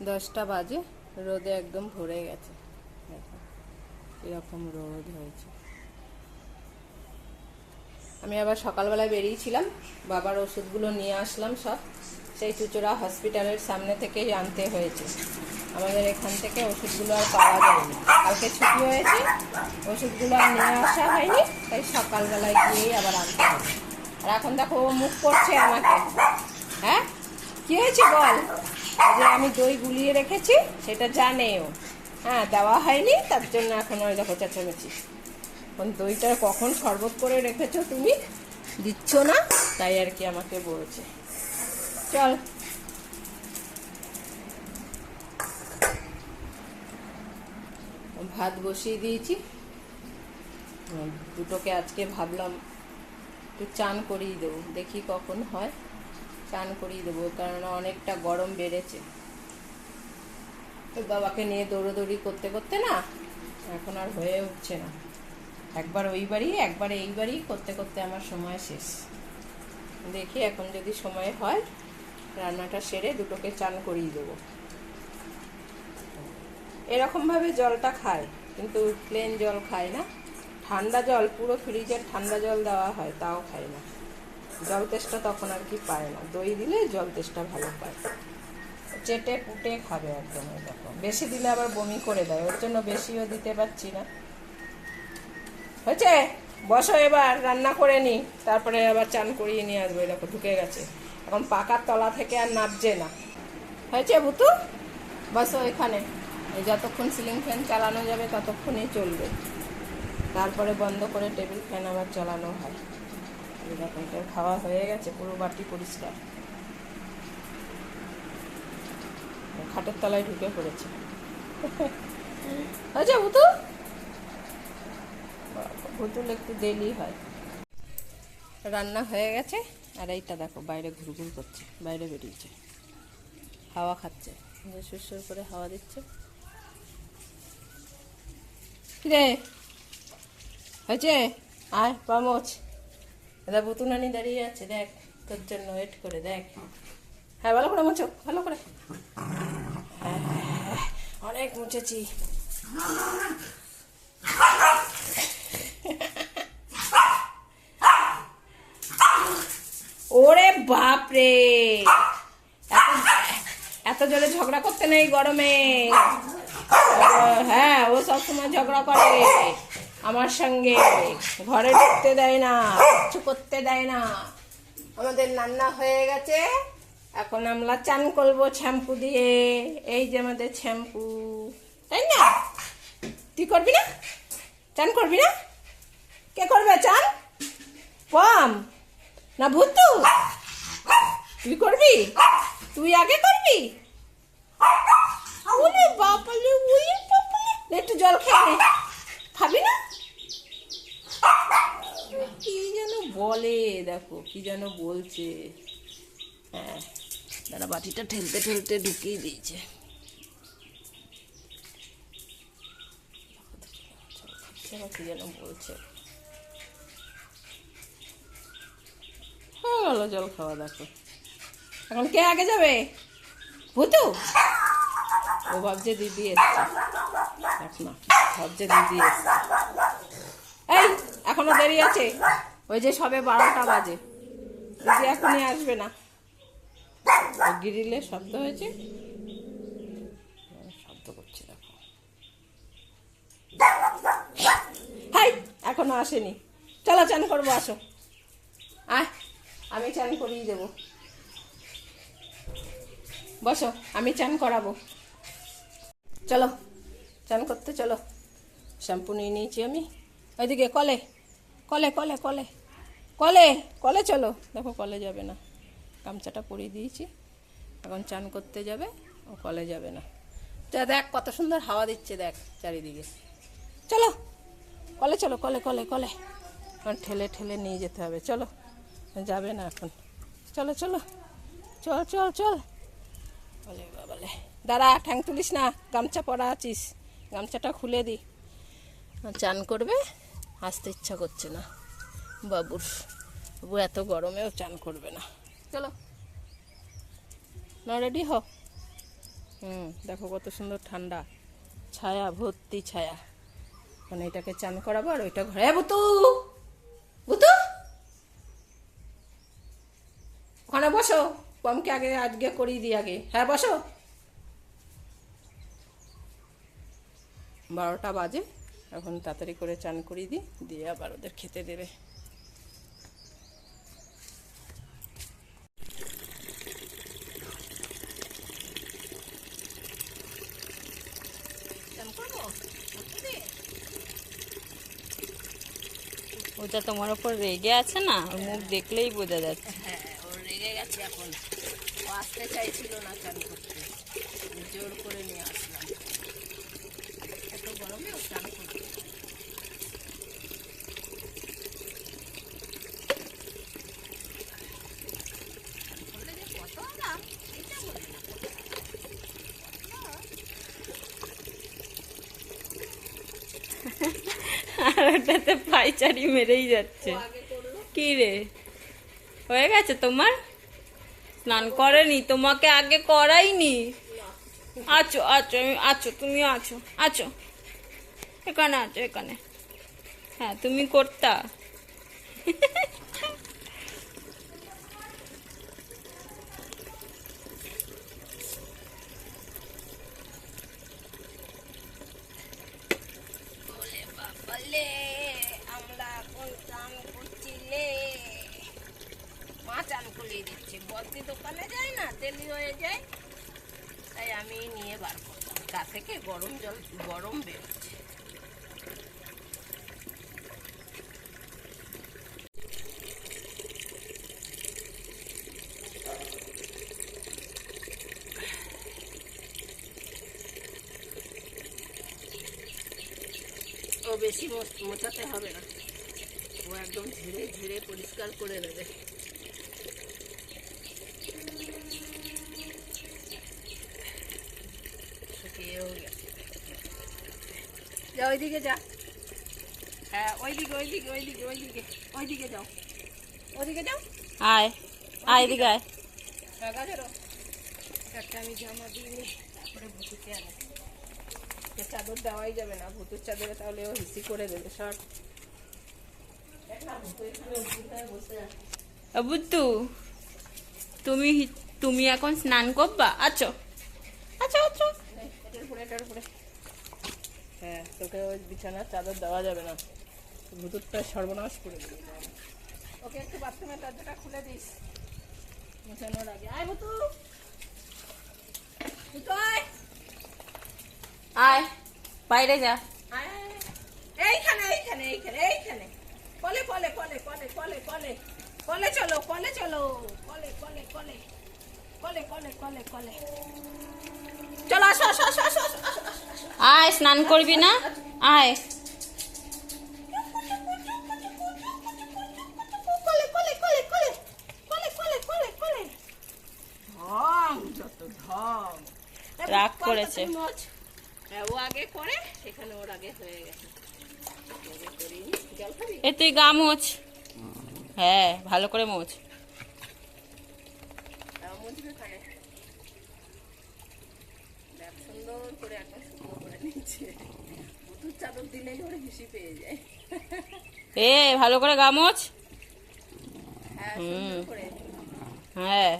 দশটা বাজে, রোদে একদম ভরে গেছে। এরকম রোদ হয়েছে। আমি আবার সকালবেলায় বেরিয়েছিলাম, বাবার ওষুধগুলো নিয়ে আসলাম সব। সেই চুচুড়া হসপিটালের সামনে থেকেই আনতে হয়েছে। আমাদের এখান থেকে ওষুধগুলো আর পাওয়া যায়নি। কালকে ছুটি হয়েছে, ওষুধগুলো আর নিয়ে আসা হয়নি, তাই সকালবেলায় গিয়েই আবার আনতে হবে। আর এখন দেখো ও মুখ করছে আমাকে। হ্যাঁ? কি হয়েছে বল? যে আমি দই গুলিয়ে রেখেছি, সেটা জানে ও হ্যাঁ দেওয়া হয়নি, তার জন্য এখন ওই দেখো চেঁচামেচি এখন দইটা কখন শরবত করে রেখেছো তুমি, দিচ্ছ না, তাই আর কি আমাকে বলছে। চল। ভাত বসিয়ে দিয়েছি। দুটোকে আজকে ভাবলাম একটু চান করিয়ে দেবো, দেখি কখন হয়। চান করিয়ে দেবো কারণ অনেকটা গরম বেড়েছে। ওই বাবাকে নিয়ে দৌড়োদৌড়ি করতে করতে না, এখন আর হয়ে উঠছে না। একবার ওই বাড়ি, একবার এই বাড়ি, করতে করতে আমার সময় শেষ। দেখি এখন যদি সময় হয়, রান্নাটা সেরে দুটোকে চান করিয়ে দেবো। এরকমভাবে জলটা খায় কিন্তু প্লেন জল খায় না। ঠান্ডা জল, পুরো ফ্রিজের ঠান্ডা জল দেওয়া হয়, তাও খায় না। জল তেষ্টা তখন আর কি পায় না। দই দিলে জল তেষ্টা ভালো পায়। চেটে পুটে খাবে একদম দেখো। বেশি দিলে আবার বমি করে দেয়। ওর জন্য বেশিও দিতে পারছি না। হয়েছে? বসো এবার, রান্না করে নি। তারপরে আবার চান করিয়ে নিয়ে আসব দেখো, ঢুকে গেছে। এখন পাকার তলা থেকে আর নাবছে না। হয়েছে ভুতু? বসো এখানে। যতক্ষণ সিলিং ফ্যান চালানো যাবে ততক্ষণই চলবে। তারপরে বন্ধ করে টেবিল ফ্যান আবার চালানো হয়। দেখো এটা খাওয়া হয়ে গেছে, পুরো বাটি পরিষ্কার। খাটের তলায় ঢুকে পড়েছে। হয়েছে বুতু ভুতুল একটু দেরি হয়। রান্না হয়ে গেছে, আর এইটা দেখো, বাইরে ঘুরঘুর করছে, বাইরে বেরিয়েছে। হাওয়া খাচ্ছে। সুরসুর করে হাওয়া দিচ্ছে। কিরে? হয়েছে? আয়, পামোচ। দাদা বুতুনানি দাঁড়িয়ে আছে, দেখ, তোর জন্য ওয়েট করে, দেখ। হ্যাঁ ভালো করে মোচো ভালো করে। অনেক মুছেছি। ওরে বাপরে! এত জোরে ঝগড়া করতে নেই গরমে। হ্যাঁ ও সবসময় ঝগড়া করে। আমার সঙ্গে ঘরে ঢুকতে দেয় না, কিছু করতে দেয় না। আমাদের রান্না হয়ে গেছে। এখন আমরা চান করব শ্যাম্পু দিয়ে। এই যে আমাদের শ্যাম্পু। তাই না? তুই করবি না? চান করবি না? কে করবে চান? পম না ভূতু? তুই করবি? তুই আগে করবি? একটু জল খেয়ে খাবি না কি যেন বলে, দেখো কি যেন বলছে। হ্যাঁ দাদা বাটিটা ঠেলতে ঠেলতে ঢুকিয়ে দিয়েছে। কি যেন বলছে। হয়ে জল খাওয়া, দেখো। এখন কে আগে যাবে? ভূতু? ও ভাবছে দিদি এসছে। ভাবছে দিদি এই, এখনও দেরি আছে? ওই যে সবে বারোটা বাজে। দিদি এখনই আসবে না। গ্রিলে শব্দ হয়েছে। শব্দ করছে, দেখো। হাই, এখনও আসেনি। চলো, চান করব, আসো। আয়, আমি চান করিয়ে দেবো। বসো, আমি চান করাবো। চলো, চান করতে চলো। শ্যাম্পু নিয়ে নিয়েছি আমি। ওইদিকে কলে কলে কলে কলে। কলে কলে চলো। দেখো কলে যাবে না। গামছাটা পরিয়ে দিয়েছি। এখন চান করতে যাবে, ও কলে যাবে না। যা দেখ, কত সুন্দর হাওয়া দিচ্ছে দেখ চারিদিকে। চলো, কলে চলো, কলে কলে কলে। এখন ঠেলে ঠেলে নিয়ে যেতে হবে। চলো, যাবে না এখন। চলো চলো, চল চল চল। বলে বলে, দাঁড়া, ঠ্যাং তুলিস না, গামছা পরা আছিস। গামছাটা খুলে দি। চান করবে আসতে ইচ্ছা করছে না। বাবুর। বাবু এত গরমেও চান করবে না। চলো। না রেডি হও। হুম, দেখো কত সুন্দর ঠান্ডা। ছায়া, ভর্তি ছায়া। মানে এটাকে চান করাবো আর ওইটা ঘরে। বুতু! বুতু! ওখানে বসো। পমকে আগে, আজকে করিয়ে দিই আগে। হ্যাঁ বসো। বারোটা বাজে। এখন তাড়াতাড়ি করে চান করিয়ে দিই। দিয়ে আবার ওদের খেতে দেবে চান করব ওটা তোমার ওপর রেগে আছে না? ওর মুখ দেখলেই বোঝা যাচ্ছে। হ্যাঁ ও রেগে গেছে এখন। ও আসতে চাইছিল না চান করতে। জোর করে নিয়ে আসলাম এত গরমে ও চান করবে চান করলে যে কত আরাম, এটা বলে না। আর ওটাতে পাইচারি মেরেই যাচ্ছে। কি রে? হয়ে গেছে তোমার? স্নান করেনি, তোমাকে আগে করাইনি। আছো আছো আছো তুমি আছো আছো। এখানে আছো, এখানে। হ্যাঁ তুমি করতা বলে বাবালে আমরা এখন চান করছিলে মা চান দিচ্ছে বলতি দোকানে যায় না তেলি হয়ে যায়। তাই আমি নিয়ে বার করলাম। গা থেকে গরম জল, গরম বেরোচ্ছে ও বেশি মো- মোছাতে হবে না। ও একদম ধীরে ধীরে পরিষ্কার করে দেবে গেছে যা ওইদিকে যা। হ্যাঁ ওইদিকে ওইদিকে ওইদিকে ওইদিকে ওইদিকে যাও। ওইদিকে যাও? আয় আয় এদিকে আয়। টাকা ধরো। একটা আমি জামা দিইনি তারপরে ভুতুকে আনে চাদর দেওয়াই যাবে না ভুতুর চাদরে তাহলে ও হিসি করে দেবে। ও বুদ্ধু তুমি তুমি এখন স্নান করবা? আছো। আচ্ছা আচ্ছা হ্যাঁ তোকে ওই বিছানার চাদর দেওয়া যাবে না। ভুতুরটা সর্বনাশ করে দেবে। ওকে একটু বাথরুমের দরজাটা খুলে দিস। মোছানোর আগে। আয় ভুতু। ভুতু আয়। আয় বাইরে যা। এইখানে এইখানে এইখানে এইখানে। কলে কলে কলে কলে কলে কলে। কলে চলো কলে চলো। কলে কলে কলে। কলে কলে কলে কলে। চলো আসো আসো, আসো। আয় স্নান করবি না? আয়। রাগ করেছে। এ তুই গা মোচ হ্যাঁ ভালো করে মোচ মুছবে সুন্দর করে শুকনো করে নিচ্ছে চাদর দিলেই ওরা হিসি পেয়ে যায়। এ ভালো করে গামোছ হ্যাঁ করে। হ্যাঁ।